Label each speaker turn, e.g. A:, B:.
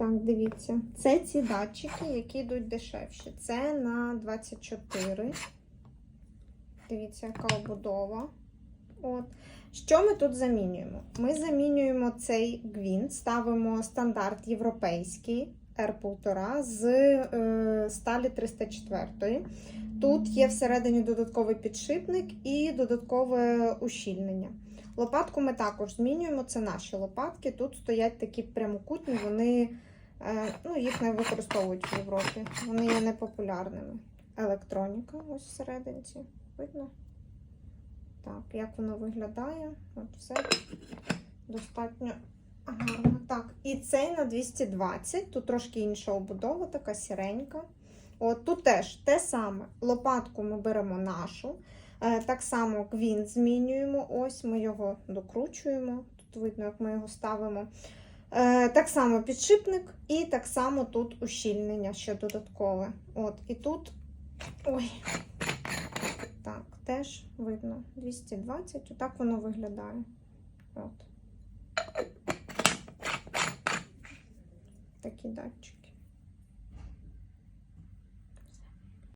A: Так, дивіться. Це ці датчики, які йдуть дешевші. Це на 24. Дивіться, яка обудова. От. Що ми тут замінюємо? Ми замінюємо цей гвинт, ставимо стандарт європейський R1,5 з е, сталі 304. Тут є всередині додатковий підшипник і додаткове ущільнення. Лопатку ми також змінюємо. Це наші лопатки. Тут стоять такі прямокутні, вони ну, їх не використовують в Європі. Вони є непопулярними. Електроніка ось всередині. Видно? Так, як воно виглядає? От все достатньо гарно. Так, і цей на 220. Тут трошки інша обудова, така сіренька. От тут теж те саме. Лопатку ми беремо нашу. Е, Так само гвинт змінюємо. Ось ми його докручуємо. Тут видно, як ми його ставимо. Е, Так само підшипник, і так само тут ущільнення ще додаткове. От, і тут. Ой. Так, теж видно 220. Отак воно виглядає. От. Такі датчики.